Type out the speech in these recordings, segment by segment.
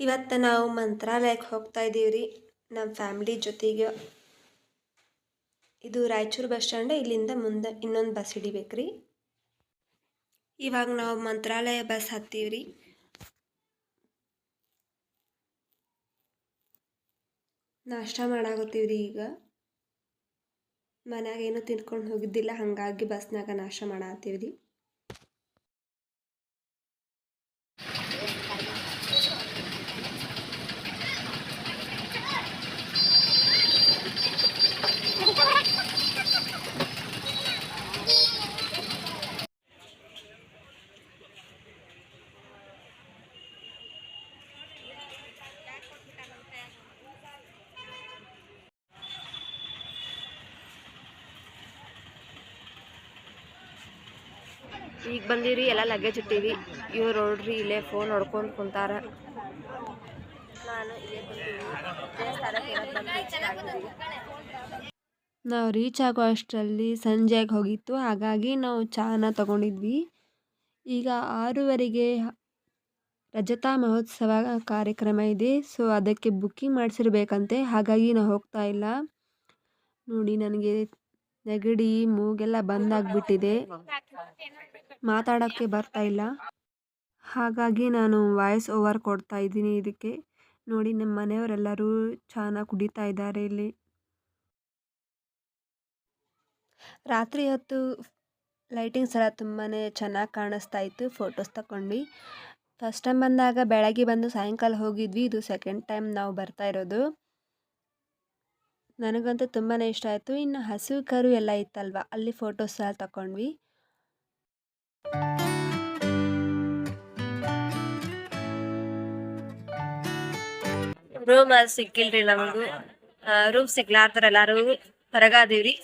ಇವತ್ತು ನಾವು ಮಂತ್ರಾಲಯಕ್ಕೆ ಹೋಗ್ತಾ ಇದ್ದೀವಿ ರೀ ನಮ್ಮ ಫ್ಯಾಮಿಲಿ ಜೊತೆಗೆ ಇದು ರಾಯಚೂರು ಬಸ್ ಸ್ಟ್ಯಾಂಡ್, ಇಲ್ಲಿಂದ ಮುಂದೆ ಇನ್ನೊಂದು ಬಸ್ ಹಿಡಿಬೇಕು ರೀ ಇವಾಗ ನಾವು ಮಂತ್ರಾಲಯ ಬಸ್ ಹತ್ತೀವಿ ರೀ ನಾಷ್ಟ ಮಾಡಾಕತ್ತೀವಿ ರೀ ಈಗ. ಮನ್ಯಾಗ ಏನೂ ತಿನ್ಕೊಂಡು ಹೋಗಿದ್ದಿಲ್ಲ, ಹಾಗಾಗಿ ಬಸ್ನಾಗ ನಾಷ್ಟ ಮಾಡಾತ್ತೀವಿ ರೀ ಈಗ ಬಂದಿರಿ, ಎಲ್ಲ ಲಗೇಜ್ ಇಟ್ಟೀವಿ. ಇವ್ರು ನೋಡ್ರಿ, ಇಲ್ಲೇ ಫೋನ್ ನೋಡ್ಕೊಂಡು ಕುಂತಾರ. ನಾವು ರೀಚ್ ಆಗೋ ಅಷ್ಟರಲ್ಲಿ ಸಂಜೆಗೆ ಹೋಗಿತ್ತು. ಹಾಗಾಗಿ ನಾವು ಚಾನ ತಗೊಂಡಿದ್ವಿ. ಈಗ ಆರೂವರೆಗೆ ರಜತಾ ಮಹೋತ್ಸವ ಕಾರ್ಯಕ್ರಮ ಇದೆ. ಸೊ ಅದಕ್ಕೆ ಬುಕ್ಕಿಂಗ್ ಮಾಡಿಸಿರ್ಬೇಕಂತೆ. ಹಾಗಾಗಿ ನಾವು ಹೋಗ್ತಾ ಇಲ್ಲ. ನೋಡಿ, ನನಗೆ ನೆಗಡಿ, ಮೂಗೆಲ್ಲ ಬಂದಾಗ್ಬಿಟ್ಟಿದೆ. ಮಾತಾಡೋಕ್ಕೆ ಬರ್ತಾ ಇಲ್ಲ. ಹಾಗಾಗಿ ನಾನು ವಾಯ್ಸ್ ಓವರ್ ಕೊಡ್ತಾ ಇದ್ದೀನಿ ಇದಕ್ಕೆ. ನೋಡಿ, ನಮ್ಮ ಮನೆಯವರೆಲ್ಲರೂ ಚೆನ್ನಾಗಿ ಕುಡಿತಾ ಇದ್ದಾರೆ ಇಲ್ಲಿ. ರಾತ್ರಿ ಹೊತ್ತು ಲೈಟಿಂಗ್ಸ್ ಎಲ್ಲ ತುಂಬಾ ಚೆನ್ನಾಗಿ ಕಾಣಿಸ್ತಾ ಇತ್ತು. ಫೋಟೋಸ್ ತಗೊಂಡು ಫಸ್ಟ್ ಟೈಮ್ ಬಂದಾಗ ಬೆಳಗ್ಗೆ ಬಂದು ಸಾಯಂಕಾಲ ಹೋಗಿದ್ವಿ. ಇದು ಸೆಕೆಂಡ್ ಟೈಮ್ ನಾವು ಬರ್ತಾ ಇರೋದು. ನನಗಂತೂ ತುಂಬಾ ಇಷ್ಟ ಆಯಿತು. ಇನ್ನು ಹಸಿವು ಕರು ಎಲ್ಲ ಇತ್ತಲ್ವ, ಅಲ್ಲಿ ಫೋಟೋಸ್ ಎಲ್ಲ ತಗೊಂಡ್ವಿ ರೂಮ್ ಸಿಕ್ಕಿಲ್ರಿ ನಮಗೂ ರೂಮ್ ಸಿಗ್ಲಾರ್ತಾರ ಎಲ್ಲಾರು ಹೊರಗಾದೀವ್ರಿ.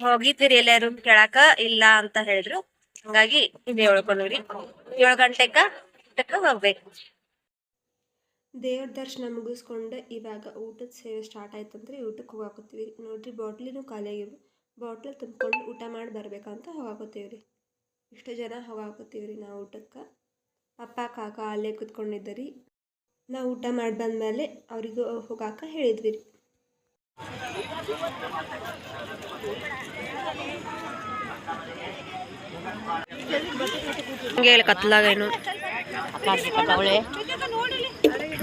ಹೋಗಿದ್ವಿ ಎಲ್ಲ ರೂಮ್ ಕೇಳಾಕ? ಇಲ್ಲ ಅಂತ ಹೇಳಿದ್ರು. ಹಂಗಾಗಿ ಇಲ್ಲಿ ಹೇಳ್ಕೊಂಡ್ರಿ ಏಳು ಗಂಟೆಕ ಹೋಗ್ಬೇಕು. ದೇವ್ರ ದರ್ಶನ ಮುಗಿಸ್ಕೊಂಡು ಇವಾಗ ಊಟದ ಸೇವೆ ಸ್ಟಾರ್ಟ್ ಆಯ್ತಂದ್ರೆ ಊಟಕ್ಕೆ ಹೋಗಾಕತ್ತೀವಿ ನೋಡ್ರಿ ಬಾಟ್ಲಿನೂ ಖಾಲಿ ಆಗಿವು ಬಾಟ್ಲ್ ತುಂಬ್ಕೊಂಡು ಊಟ ಮಾಡಿ ಬರ್ಬೇಕಂತ ಹೋಗಾಕತ್ತೀವ್ರಿ. ಇಷ್ಟು ಜನ ಹೋಗಾಕತ್ತೀವಿ ರೀ ನಾವು ಊಟಕ್ಕೆ. ಅಪ್ಪ, ಕಾಕ ಅಲ್ಲೇ ಕುತ್ಕೊಂಡಿದ್ದರಿ. ನಾವು ಊಟ ಮಾಡಿ ಬಂದಮೇಲೆ ಅವರಿಗೂ ಹೋಗಾಕ ಹೇಳಿದ್ವಿ. ರೀ ಹೇಳಿ ಕತ್ಲಾಗೇನು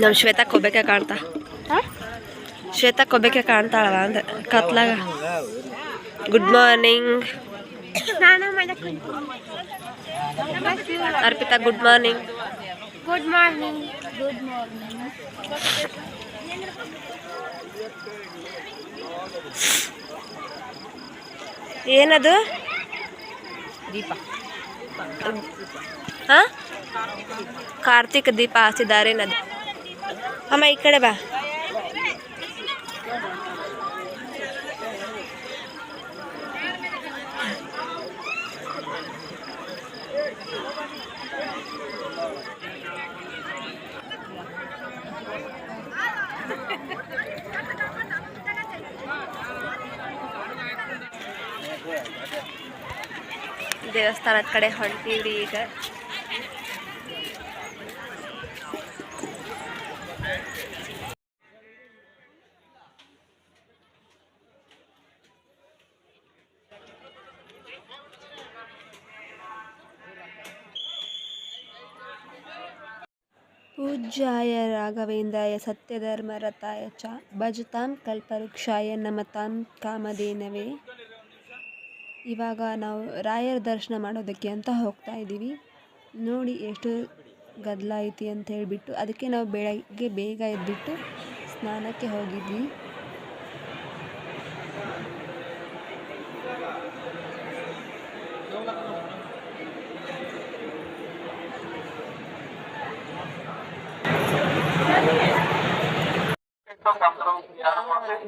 ನಮ್ಮ ಶ್ವೇತಾ ಕೊಬ್ಬೆಕ ಕಾಣ್ತಾ. ಶ್ವೇತಾ ಕೊಬ್ಬೆಕ ಕಾಣ್ತಾಳ ಅಂದ್ರೆ ಕತ್ಲಾಗ. Good morning Arpita good morning good morning good morning ಏನದು? ದೀಪ. ಹಾ? ಕಾರ್ತಿಕ್ ದೀಪ ಹಾಸಿದ್ದಾರೆ ನದಿ. ಅಮ್ಮ ಈ ಕಡೆ ಬಾ. ದೇವಸ್ಥಾನದ ಕಡೆ ಹೊಂಟೀವಿ ಈಗ. ಪೂಜ್ಯಾಯ ರಾಘವೇಂದ್ರಾಯ ಸತ್ಯಧರ್ಮರತಾಯ ಚ ಭಜತಾಂ ಕಲ್ಪವೃಕ್ಷಾಯ ನಮತಾಂ ಕಾಮಧೇನವೇ. ಇವಾಗ ನಾವು ರಾಯರ ದರ್ಶನ ಮಾಡೋದಕ್ಕೆ ಅಂತ ಹೋಗ್ತಾ ಇದ್ದೀವಿ. ನೋಡಿ ಎಷ್ಟು ಗದ್ದಲ ಐತಿ ಅಂತ ಹೇಳಿಬಿಟ್ಟು, ಅದಕ್ಕೆ ನಾವು ಬೆಳಗ್ಗೆ ಬೇಗ ಎದ್ದುಬಿಟ್ಟು ಸ್ನಾನಕ್ಕೆ ಹೋಗಿದ್ವಿ.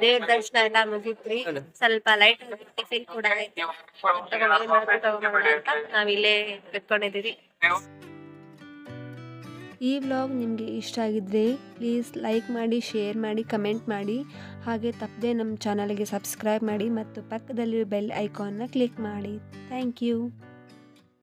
ದೇವ್ರ ದರ್ಶನ ಎಲ್ಲ ಮುಗಿತ್ರಿ ಸ್ವಲ್ಪ ಲೈಟ್ ಟಿಫಿನ್ ಕೂಡ ಅಂತ ನಾವ್ ಇಟ್ಕೊಂಡಿದೀವಿ ಈ ವ್ಲಾಗ್ ನಿಮಗೆ ಇಷ್ಟ ಆಗಿದ್ರೆ ಪ್ಲೀಸ್ ಲೈಕ್ ಮಾಡಿ ಶೇರ್ ಮಾಡಿ ಕಮೆಂಟ್ ಮಾಡಿ. ಹಾಗೆ ತಪ್ಪದೆ ನಮ್ಮ ಚಾನಲ್ಗೆ ಸಬ್ಸ್ಕ್ರೈಬ್ ಮಾಡಿ ಮತ್ತು ಪಕ್ಕದಲ್ಲಿರೋ ಬೆಲ್ ಐಕಾನ್ನ ಕ್ಲಿಕ್ ಮಾಡಿ. Thank you